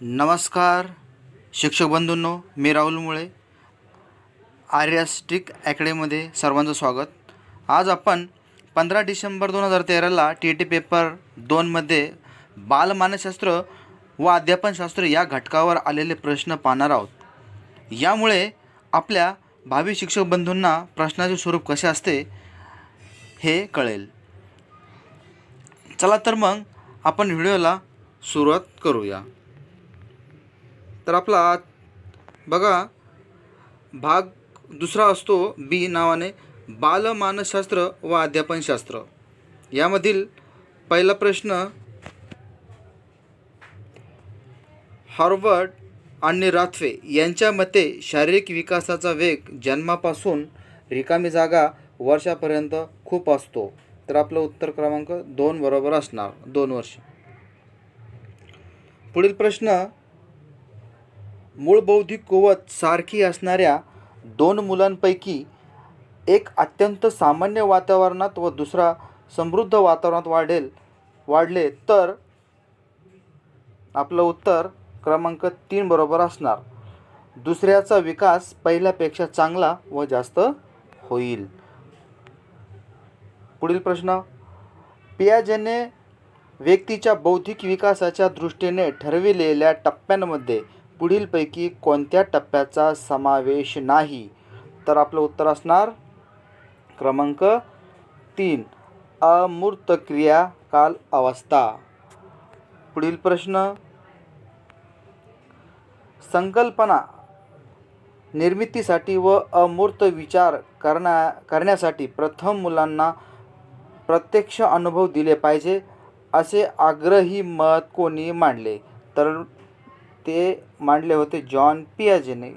नमस्कार शिक्षक बंधूंनो मी राहुल मुळे आर्यास्टिक अकॅडमीमध्ये सर्वांचं स्वागत. आज आपण पंधरा डिसेंबर दोन हजार तेराला टी टी पेपर दोनमध्ये बालमानसशास्त्र व अध्यापनशास्त्र या घटकावर आलेले प्रश्न पाहणार आहोत. यामुळे आपल्या भावी शिक्षक बंधूंना प्रश्नाचे स्वरूप कसे असते हे कळेल. चला तर मग आपण व्हिडिओला सुरुवात करूया. तर आपला बघा भाग दुसरा असतो बी नावाने बालमानसशास्त्र व अध्यापनशास्त्र. यामधील पहिला प्रश्न हार्वर्ड आणि राथवे यांच्या मते शारीरिक विकासाचा वेग जन्मापासून रिकामी जागा वर्षापर्यंत खूप असतो. तर आपलं उत्तर क्रमांक दोन बरोबर असणार दोन वर्ष. पुढील प्रश्न मूळ बौद्धिक कुवत सारखी असणाऱ्या दोन मुलांपैकी एक अत्यंत सामान्य वातावरणात व दुसरा समृद्ध वातावरणात वाढेल वाढले तर आपलं उत्तर क्रमांक तीन बरोबर असणार. दुसऱ्याचा विकास पहिल्यापेक्षा चांगला व जास्त होईल. पुढील प्रश्न. पियाजेने व्यक्तीच्या बौद्धिक विकासाच्या दृष्टीने ठरविलेल्या टप्प्यांमध्ये पुढीलपैकी कोणत्या टप्प्याचा समावेश नाही? तर आपलं उत्तर असणार क्रमांक तीन अमूर्त क्रिया काल अवस्था. पुढील प्रश्न संकल्पना निर्मितीसाठी व अमूर्त विचार करण्या करण्यासाठी प्रथम मुलांना प्रत्यक्ष अनुभव दिले पाहिजे असे आग्रही मत कोणी मांडले? तर ते मांडले होते जॉन पियाजेने.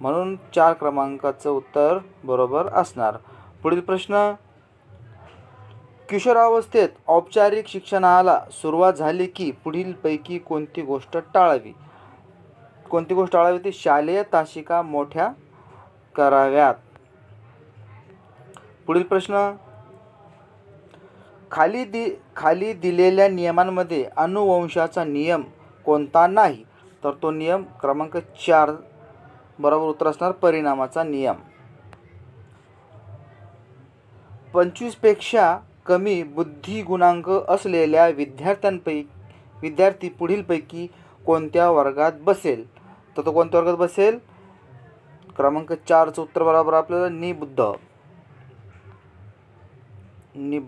म्हणून चार क्रमांकाचं उत्तर बरोबर असणार. पुढील प्रश्न. किशोरावस्थेत औपचारिक शिक्षणाला सुरुवात झाली की पुढीलपैकी कोणती गोष्ट टाळावी? कोणती गोष्ट टाळावी? ती शालेय तासिका मोठ्या कराव्यात. पुढील प्रश्न. खाली दि खाली दिलेल्या नियमांमध्ये अनुवंशाचा नियम कोणता नाही? तर तो नियम क्रमांक चार बरोबर उत्तर असणार परिणामाचा नियम. पंचवीसपेक्षा कमी बुद्धिगुणांक असलेल्या विद्यार्थ्यांपैकी विद्यार्थी पुढीलपैकी कोणत्या वर्गात बसेल? तर तो कोणत्या वर्गात बसेल? क्रमांक चारचं उत्तर बरोबर आपल्याला निबुद्ध नि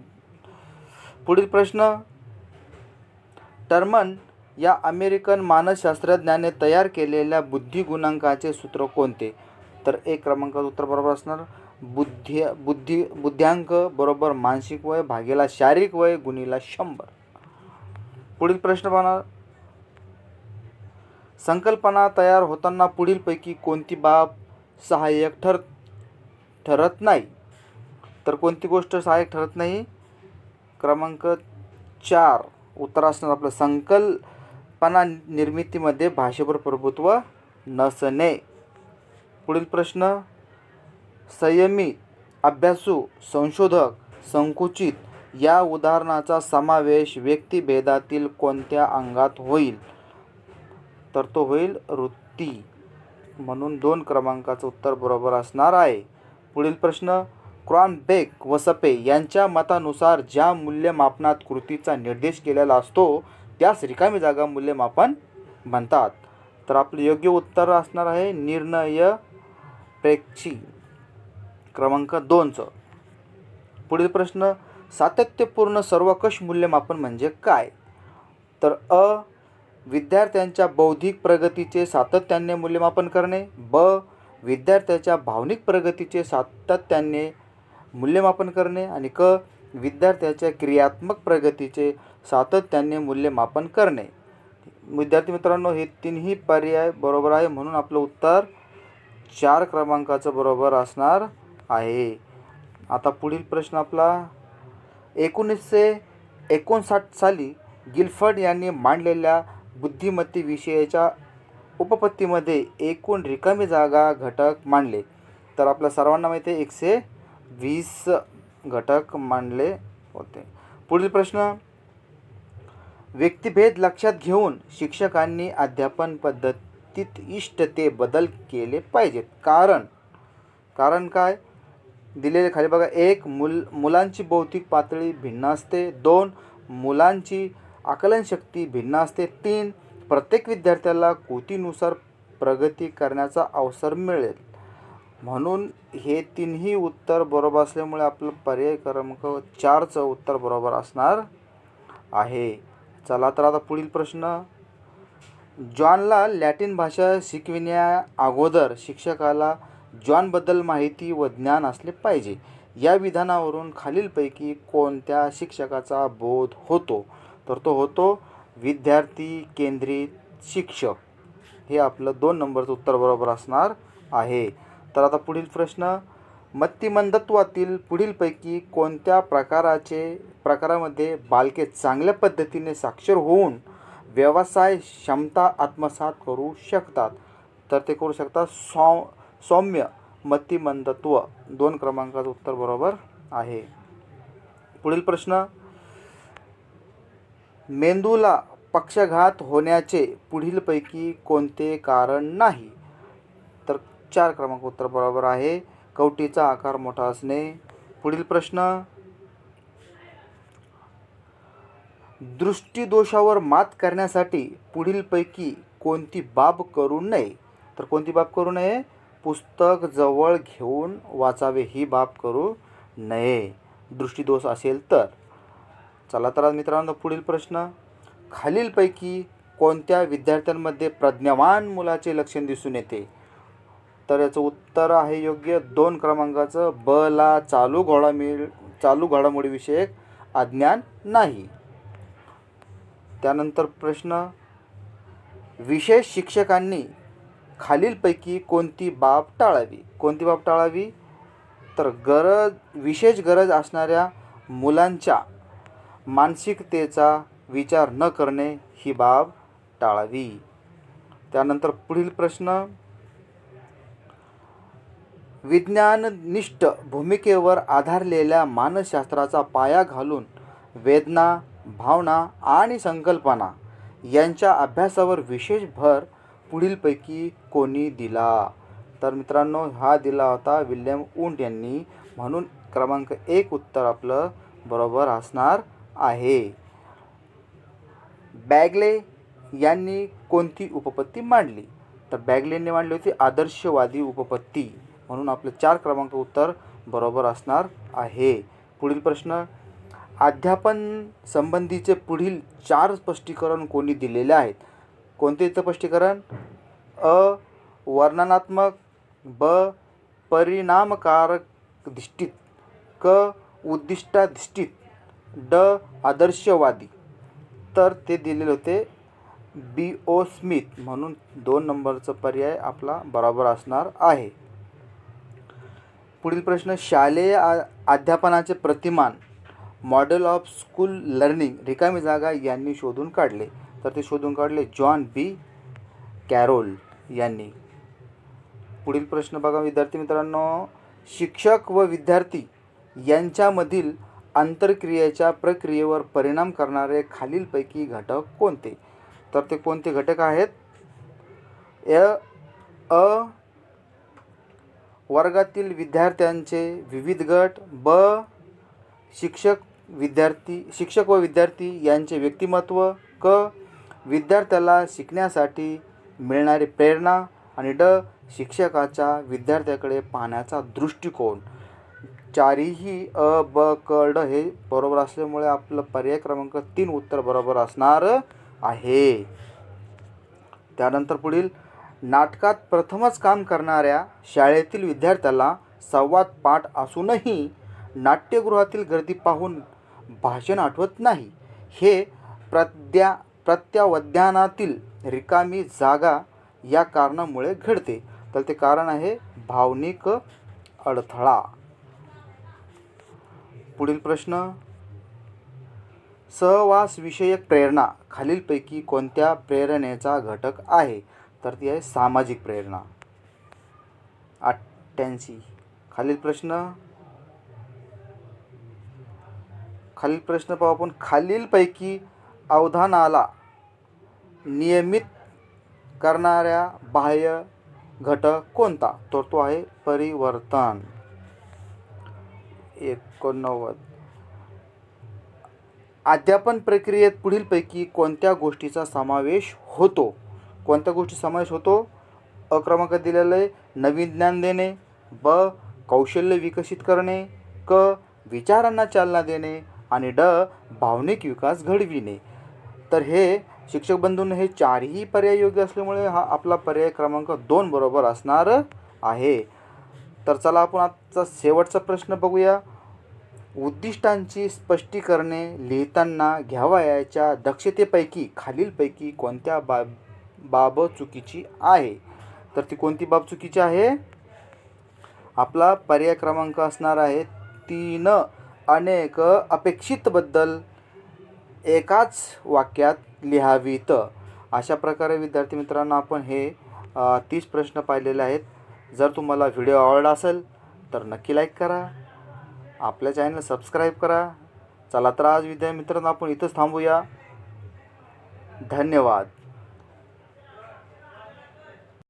पुढील प्रश्न. टर्मन या अमेरिकन मानसशास्त्रज्ञाने तयार केलेल्या बुद्धिगुणांकाचे सूत्र कोणते? तर एक क्रमांकाचं उत्तर बरोबर असणार. बुद्धी बुद्धी बुद्ध्यांक बरोबर मानसिक वय भागेला शारीरिक वय गुणीला शंभर. पुढील प्रश्न पाहणार. संकल्पना तयार होताना पुढीलपैकी कोणती बाब सहाय्यक ठर ठरत नाही? तर कोणती गोष्ट सहाय्यक ठरत नाही? क्रमांक चार. उत्तर असणार आपलं कल्पना निर्मितीमध्ये भाषेवर प्रभुत्व नसणे. पुढील प्रश्न संयमी अभ्यासू संशोधक संकुचित या उदाहरणाचा समावेश व्यक्तिभेदातील कोणत्या अंगात होईल? तर तो होईल वृत्ती. म्हणून दोन क्रमांकाचं उत्तर बरोबर असणार आहे. पुढील प्रश्न क्रॉनबेक व सपे यांच्या मतानुसार ज्या मूल्यमापनात कृतीचा निर्देश केलेला असतो त्यास रिकामी जागा मूल्यमापन म्हणतात. तर आपलं योग्य उत्तर असणार आहे निर्णय प्रेक्षी. क्रमांक दोनचं. पुढील प्रश्न सातत्यपूर्ण सर्वकष मूल्यमापन म्हणजे काय? तर अ विद्यार्थ्यांच्या बौद्धिक प्रगतीचे सातत्याने मूल्यमापन करणे. ब विद्यार्थ्याच्या भावनिक प्रगतीचे सातत्याने मूल्यमापन करणे. आणि क विद्यार्थ्याच्या क्रियात्मक प्रगतीचे सातत्याने मूल्यमापन करणे. विद्यार्थी मित्रांनो हे तिन्ही पर्याय बरोबर आहे म्हणून आपलं उत्तर चार क्रमांकाचं बरोबर असणार आहे. आता पुढील प्रश्न आपला. एकोणीसशे एकोणसाठ साली गिल्फर्ड यांनी मांडलेल्या बुद्धिमत्तेविषयीच्या उपपत्तीमध्ये एकूण रिकामी जागा घटक मांडले. तर आपल्या सर्वांना माहिती आहे एकशे वीस घटक मांडले होते. पुढील प्रश्न. व्यक्तिभेद लक्षात घेऊन शिक्षकांनी अध्यापन पद्धतीत इष्ट ते बदल केले पाहिजेत. कारण कारण काय? दिलेले खाली बघा. एक मुल मुलांची बौद्धिक पातळी भिन्न असते. दोन मुलांची आकलनशक्ती भिन्न असते. तीन प्रत्येक विद्यार्थ्याला कृतीनुसार प्रगती करण्याचा अवसर मिळेल. म्हणून हे तिन्ही उत्तर बरोबर असल्यामुळे आपलं पर्याय क्रमांक चारचं उत्तर बरोबर असणार आहे. चला तर आता पुढील प्रश्न. जॉनला लॅटिन भाषा शिकविण्या अगोदर शिक्षकाला जॉनबद्दल माहिती व ज्ञान असले पाहिजे. या विधानावरून खालीलपैकी कोणत्या शिक्षकाचा बोध होतो? तर तो होतो विद्यार्थी केंद्रित शिक्षक. हे आपलं दोन नंबरचं उत्तर बरोबर असणार आहे. तर आता पुढील प्रश्न. मत्तिमंदत्वातील पुढीलपैकी कोणत्या प्रकाराचे प्रकारामध्ये बालके चांगल्या पद्धतीने साक्षर होऊन व्यवसाय क्षमता आत्मसात करू शकतात? तर ते करू शकतात सौ सौम्य मतिमंदत्व. दोन क्रमांकाचं उत्तर बरोबर आहे. पुढील प्रश्न. मेंदूला पक्षाघात होण्याचे पुढीलपैकी कोणते कारण नाही? तर चार क्रमांक उत्तर बरोबर आहे. कवटीचा आकार मोठा असणे. पुढील प्रश्न. दृष्टीदोषावर मात करण्यासाठी पुढीलपैकी कोणती बाब करू नये? तर कोणती बाब करू नये? पुस्तक जवळ घेऊन वाचावे ही बाब करू नये. दृष्टीदोष असेल तर. चला तर मित्रांनो पुढील प्रश्न. खालीलपैकी कोणत्या विद्यार्थ्यांमध्ये प्रज्ञावान मुलाचे लक्षण दिसून येते? तर याचं उत्तर आहे योग्य दोन क्रमांकाचं. ब ला चालू घोडामिळ चालू घडामोडीविषयक अज्ञान नाही. त्यानंतर प्रश्न विशेष शिक्षकांनी खालीलपैकी कोणती बाब टाळावी? कोणती बाब टाळावी? तर गरज विशेष गरज असणाऱ्या मुलांच्या मानसिकतेचा विचार न करणे ही बाब टाळावी. त्यानंतर पुढील प्रश्न विज्ञाननिष्ठ भूमिकेवर आधारलेल्या मानसशास्त्राचा पाया घालून वेदना भावना आणि संकल्पना यांच्या अभ्यासावर विशेष भर पुढीलपैकी कोणी दिला? तर मित्रांनो हा दिला होता विल्यम उंट यांनी. म्हणून क्रमांक एक उत्तर आपलं बरोबर असणार आहे. बॅगले यांनी कोणती उपपत्ती मांडली? तर बॅगलेंनी मांडली होती आदर्शवादी उपपत्ती. म्हणून आपलं चार क्रमांक उत्तर बरोबर असणार आहे. पुढील प्रश्न अध्यापन संबंधीचे पुढील चार स्पष्टीकरण कोणी दिलेले आहेत? कोणते स्पष्टीकरण? अ वर्णनात्मक ब परिणामकारक दिष्टीत क उद्दिष्टाधिष्ठित ड आदर्शवादी. तर ते दिलेले होते बी ओ स्मिथ म्हणून दोन नंबरचा पर्याय आपला बरोबर असणार आहे. पुढील प्रश्न शालेय आ अध्यापनाचे प्रतिमान मॉडेल ऑफ स्कूल लर्निंग रिकामी जागा यांनी शोधून काढले. तर ते शोधून काढले जॉन बी. कॅरोल यांनी. पुढील प्रश्न बघा विद्यार्थी मित्रांनो. शिक्षक व विद्यार्थी यांच्यामधील आंतरक्रियेच्या प्रक्रियेवर परिणाम करणारे खालीलपैकी घटक कोणते? तर ते कोणते घटक आहेत? य अ वर्गातील विद्यार्थ्यांचे विविध गट ब शिक्षक विद्यार्थी शिक्षक व विद्यार्थी यांचे व्यक्तिमत्व क विद्यार्थ्याला शिकण्यासाठी मिळणारी प्रेरणा आणि ड शिक्षकाचा विद्यार्थ्याकडे पाहण्याचा दृष्टिकोन. चारीही अ ब क ड हे बरोबर असल्यामुळे आपलं पर्याय क्रमांक तीन उत्तर बरोबर असणार आहे. त्यानंतर पुढील नाटकात प्रथमच काम करणाऱ्या शाळेतील विद्यार्थ्याला संवाद पाठ असूनही नाट्यगृहातील गर्दी पाहून भाषण आठवत नाही. हे प्रद्या प्रत्यावध्यानातील रिकामी जागा या कारणामुळे घडते. तर ते कारण आहे भावनिक अडथळा. पुढील प्रश्न. सहवासविषयक प्रेरणा खालीलपैकी कोणत्या प्रेरणेचा घटक आहे? तर ती आहे सामाजिक प्रेरणा. अठ्ठ्याऐंशी. खालील प्रश्न? खालील प्रश्न पाहू आपण. खालीलपैकी अवधानाला नियमित करणाऱ्या बाह्य घटक कोणता? तर तो आहे परिवर्तन. एकोणनव्वद. अध्यापन प्रक्रियेत पुढीलपैकी कोणत्या गोष्टीचा समावेश होतो? कोणत्या गोष्टी समावेश होतो? अ क्रमांक दिलेलं आहे नवीन ज्ञान देणे ब कौशल्य विकसित करणे क विचारांना चालना देणे आणि ड भावनिक विकास घडविणे. तर हे शिक्षक बंधूंना हे चारही पर्याय योग्य असल्यामुळे हा आपला पर्याय क्रमांक दोन बरोबर असणार आहे. तर चला आपण आजचा शेवटचा प्रश्न बघूया. उद्दिष्टांची स्पष्टीकरणे लिहिताना घ्यावयाच्या दक्षतेपैकी खालीलपैकी कोणत्या बाब बाब चुकीची आहे. तर ती कोणती बाब चुकीची आहे? आपला पर्याय क्रमांक असणार आहे तीन अनेक अपेक्षितबद्दल एकाच वाक्यात लिहावीत. अशा प्रकारे विद्यार्थी मित्रांनो आपण हे तीस प्रश्न पाहिलेले आहेत. जर तुम्हाला व्हिडिओ आवडला असेल तर नक्की लाईक करा. आपल्या चॅनल सबस्क्राईब करा. चला तर आज विद्यार्थी मित्रांना आपण इथंच थांबूया. धन्यवाद.